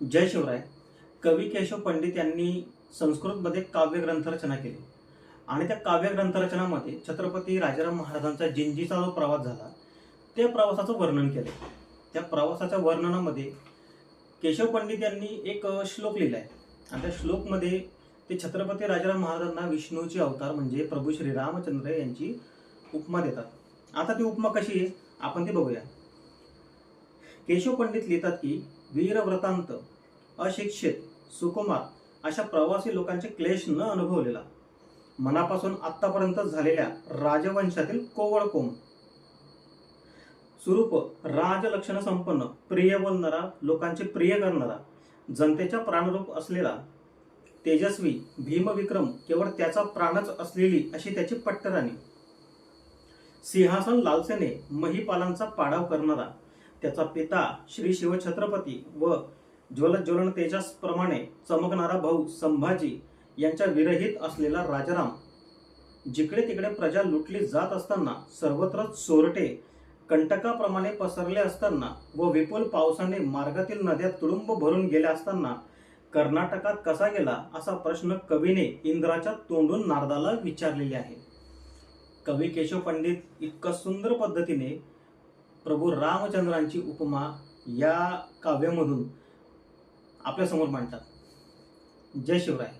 जय शिवराय. कवी केशव पंडित यांनी संस्कृतमध्ये काव्यग्रंथ रचना केली. आणि त्या काव्यग्रंथ रचनामध्ये छत्रपती राजाराम महाराजांचा जिंजीचा जो प्रवास झाला त्या प्रवासाचं वर्णन केले. त्या प्रवासाच्या वर्णनामध्ये केशव पंडित यांनी एक श्लोक लिहिला आहे आणि त्या श्लोकमध्ये ते छत्रपती राजाराम महाराजांना विष्णूचे अवतार म्हणजे प्रभू श्री रामचंद्र यांची उपमा देतात. आता ती उपमा कशी आहे? आपण ती बघूया. केशव पंडित लिहितात की वीरव्रतांत अशिक्षित सुकुमार अशा प्रवासी लोकांचे क्लेश न अनुभवलेला. मनापासून आतापर्यंत झालेल्या राजवंशातील कोवळ कोंब. स्वरूप राजलक्षण संपन्न प्रिय बोलणारा लोकांचे प्रिय करणारा जनतेच्या प्राणरूप असलेला. तेजस्वी भीमविक्रम केवळ त्याचा प्राणच असलेली अशी त्याची पट्टराणी. सिंहासन लालसेने महिपालांचा पाडाव करणारा. त्याचा पिता श्री शिवछत्रपती व ज्वल ज्वलन तेजसप्रमाणे चमकणारा भाऊ संभाजी यांच्या विरहित असलेला राजाराम जिकडे तिकडे प्रजा लुटली जात असताना सर्वत्र चोरटे कंटकाप्रमाणे पसरले असताना व विपुल पावसाने मार्गातील नद्या तुडुंब भरून गेल्या असताना कर्नाटकात कसा गेला असा प्रश्न कवीने इंद्राच्या तोंडून नारदाला विचारलेले आहे. कवी केशव पंडित इतकं सुंदर पद्धतीने प्रभू रामचंद्रांची उपमा या काव्यामधून आपल्यासमोर मांडतात. जय शिवराय.